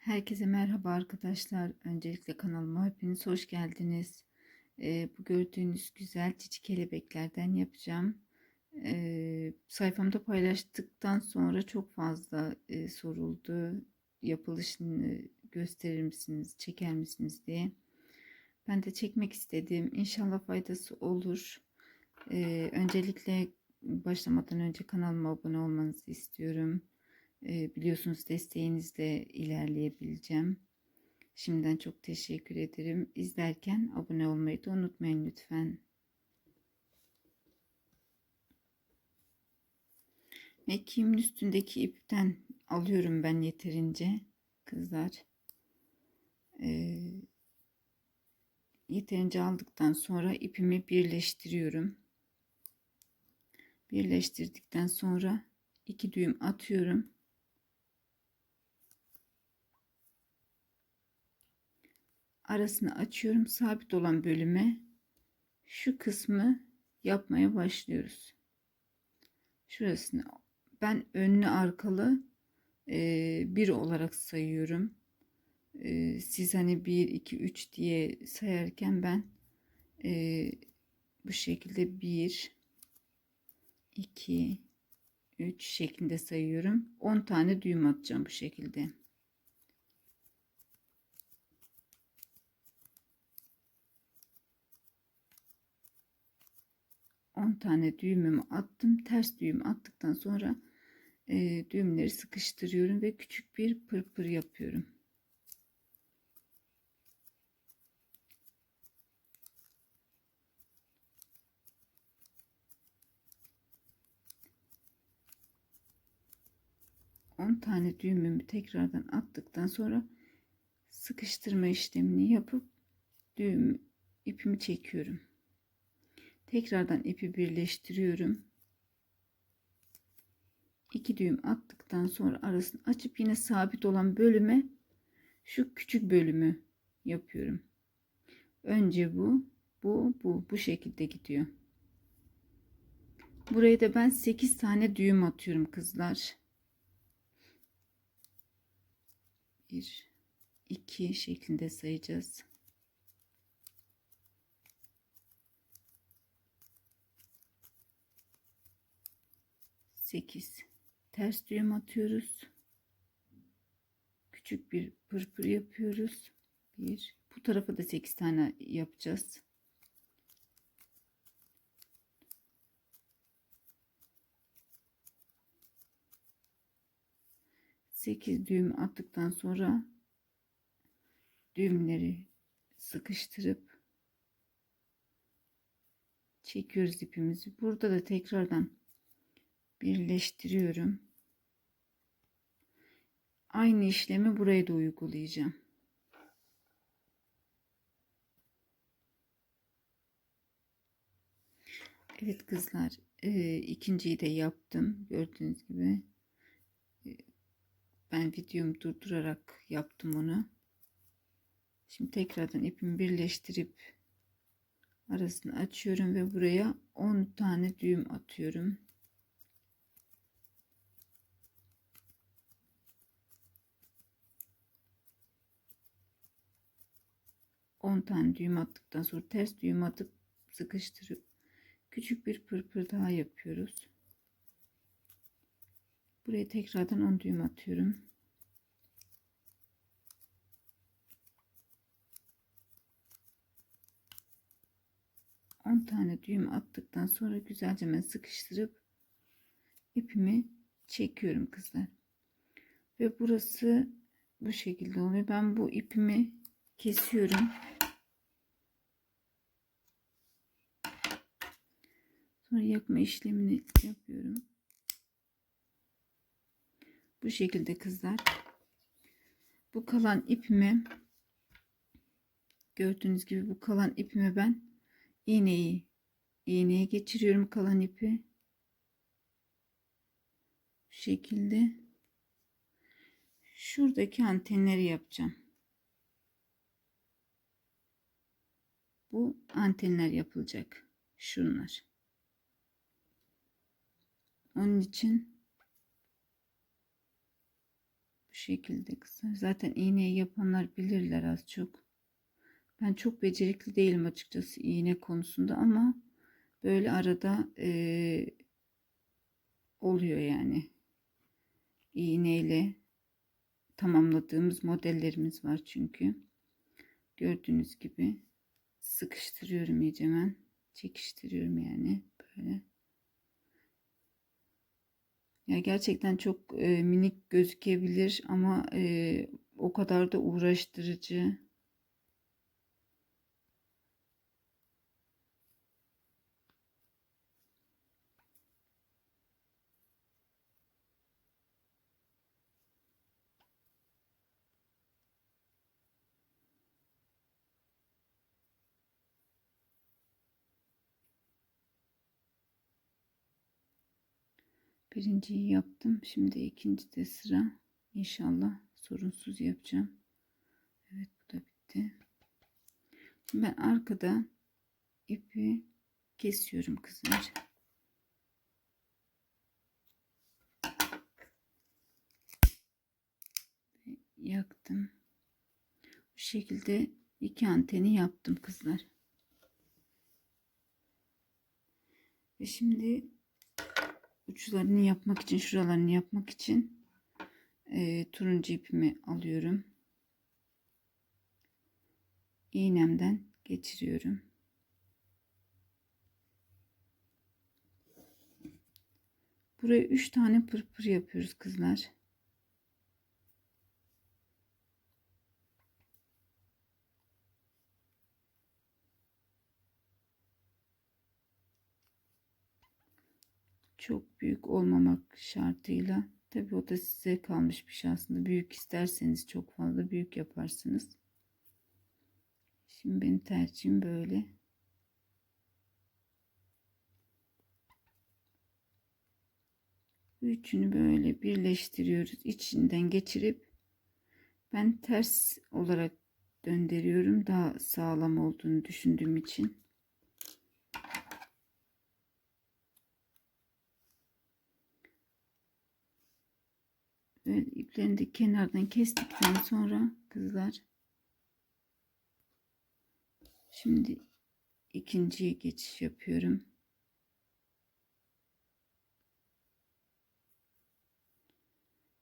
Herkese merhaba arkadaşlar. Öncelikle kanalıma hepiniz hoş geldiniz. Ee, bu gördüğünüz güzel çiçek kelebeklerden yapacağım. Ee, sayfamda paylaştıktan sonra çok fazla e, soruldu. Yapılışını gösterir misiniz, çeker misiniz diye. Ben de çekmek istedim. İnşallah faydası olur. Ee, öncelikle başlamadan önce kanalıma abone olmanızı istiyorum. Biliyorsunuz desteğinizle ilerleyebileceğim. Şimdiden çok teşekkür ederim. İzlerken abone olmayı da unutmayın lütfen. Mekiğimin üstündeki ipten alıyorum ben yeterince kızlar. E, yeterince aldıktan sonra ipimi birleştiriyorum. Birleştirdikten sonra iki düğüm atıyorum. Arasını açıyorum. Sabit olan bölüme şu kısmı yapmaya başlıyoruz. Şurasını ben önlü arkalı e, bir olarak sayıyorum. E, siz hani 1, 2, 3 diye sayarken ben e, bu şekilde 1, 2, 3 şeklinde sayıyorum. 10 tane düğüm atacağım bu şekilde. 10 tane düğümümü attım. Ters düğüm attıktan sonra e, düğümleri sıkıştırıyorum ve küçük bir pırpır yapıyorum. On tane düğümümü tekrardan attıktan sonra sıkıştırma işlemini yapıp düğüm ipimi çekiyorum. Tekrardan ipi birleştiriyorum. İki düğüm attıktan sonra arasını açıp yine sabit olan bölüme şu küçük bölümü yapıyorum. Önce bu, bu, bu, bu şekilde gidiyor. Buraya da ben 8 tane düğüm atıyorum kızlar. 1 2 şeklinde sayacağız. 8 ters düğüm atıyoruz. Küçük bir pırpır yapıyoruz. 1 bu tarafa da 8 tane yapacağız. Sekiz düğüm attıktan sonra düğümleri sıkıştırıp çekiyoruz ipimizi. Burada da tekrardan birleştiriyorum. Aynı işlemi buraya da uygulayacağım. Evet kızlar e, ikinciyi de yaptım gördüğünüz gibi e, ben videomu durdurarak yaptım onu şimdi tekrardan ipimi birleştirip arasını açıyorum ve buraya 10 tane düğüm atıyorum 10 tane düğüm attıktan sonra ters düğüm atıp sıkıştırıp küçük bir pırpır daha yapıyoruz. Buraya tekrardan 10 düğüm atıyorum. On tane düğüm attıktan sonra güzelce ben sıkıştırıp ipimi çekiyorum kızlar. Ve burası bu şekilde oluyor. Ben bu ipimi kesiyorum. Sonra yakma işlemini yapıyorum. Bu şekilde kızlar. Bu kalan ipimi gördüğünüz gibi bu kalan ipimi ben iğneyi iğneye geçiriyorum kalan ipi. Bu şekilde şuradaki antenleri yapacağım. Bu antenler yapılacak. Şunlar. Onun için bu şekilde kızlar. Zaten iğneyi yapanlar bilirler az çok. Ben çok becerikli değilim açıkçası iğne konusunda ama böyle arada e, oluyor yani. İğneyle tamamladığımız modellerimiz var çünkü. Gördüğünüz gibi sıkıştırıyorum iyice Çekiştiriyorum yani böyle. Ya gerçekten çok e, minik gözükebilir ama e, o kadar da uğraştırıcı. Birinciyi yaptım. Şimdi ikinci de sıra. İnşallah sorunsuz yapacağım. Evet bu da bitti. Ben arkada ipi kesiyorum kızlar. Yaktım. Bu şekilde iki anteni yaptım kızlar. Ve şimdi uçlarını yapmak için şuralarını yapmak için e, turuncu ipimi alıyorum. iğnemden geçiriyorum. Buraya 3 tane pırpır yapıyoruz kızlar. Çok büyük olmamak şartıyla. Tabi o da size kalmış bir şey aslında. Büyük isterseniz çok fazla büyük yaparsınız. Şimdi benim tercihim böyle. Üçünü böyle birleştiriyoruz içinden geçirip. Ben ters olarak döndürüyorum daha sağlam olduğunu düşündüğüm için Böyle iplerini de kenardan kestikten sonra kızlar şimdi ikinciye geçiş yapıyorum.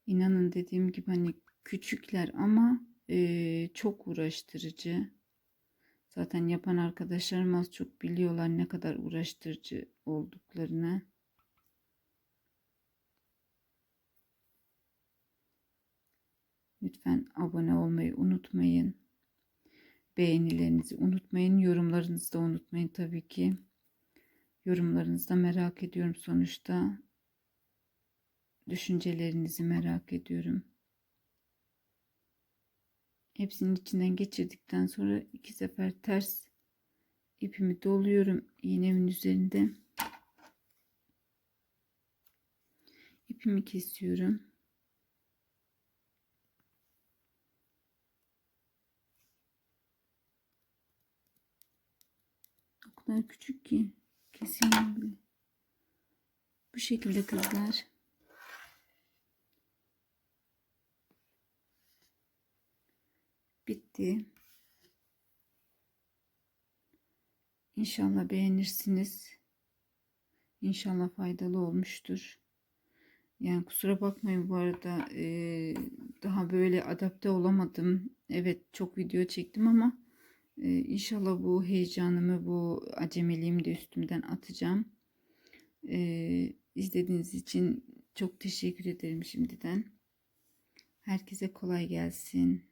İnanın dediğim gibi hani küçükler ama e, çok uğraştırıcı. Zaten yapan arkadaşlarım az çok biliyorlar ne kadar uğraştırıcı olduklarını. Lütfen abone olmayı unutmayın. Beğenilerinizi unutmayın. Yorumlarınızı da unutmayın tabii ki. Yorumlarınızı da merak ediyorum sonuçta. Düşüncelerinizi merak ediyorum. Hepsinin içinden geçirdikten sonra iki sefer ters ipimi doluyorum iğnemin üzerinde. İpimi kesiyorum. Kadar küçük ki kesilmiyor bile. Bu şekilde kızlar. Bitti. İnşallah beğenirsiniz. İnşallah faydalı olmuştur. Yani kusura bakmayın bu arada e, daha böyle adapte olamadım. Evet çok video çektim ama ee, inşallah bu heyecanımı, bu acemiliğimi de üstümden atacağım. Ee, izlediğiniz için çok teşekkür ederim şimdiden. Herkese kolay gelsin.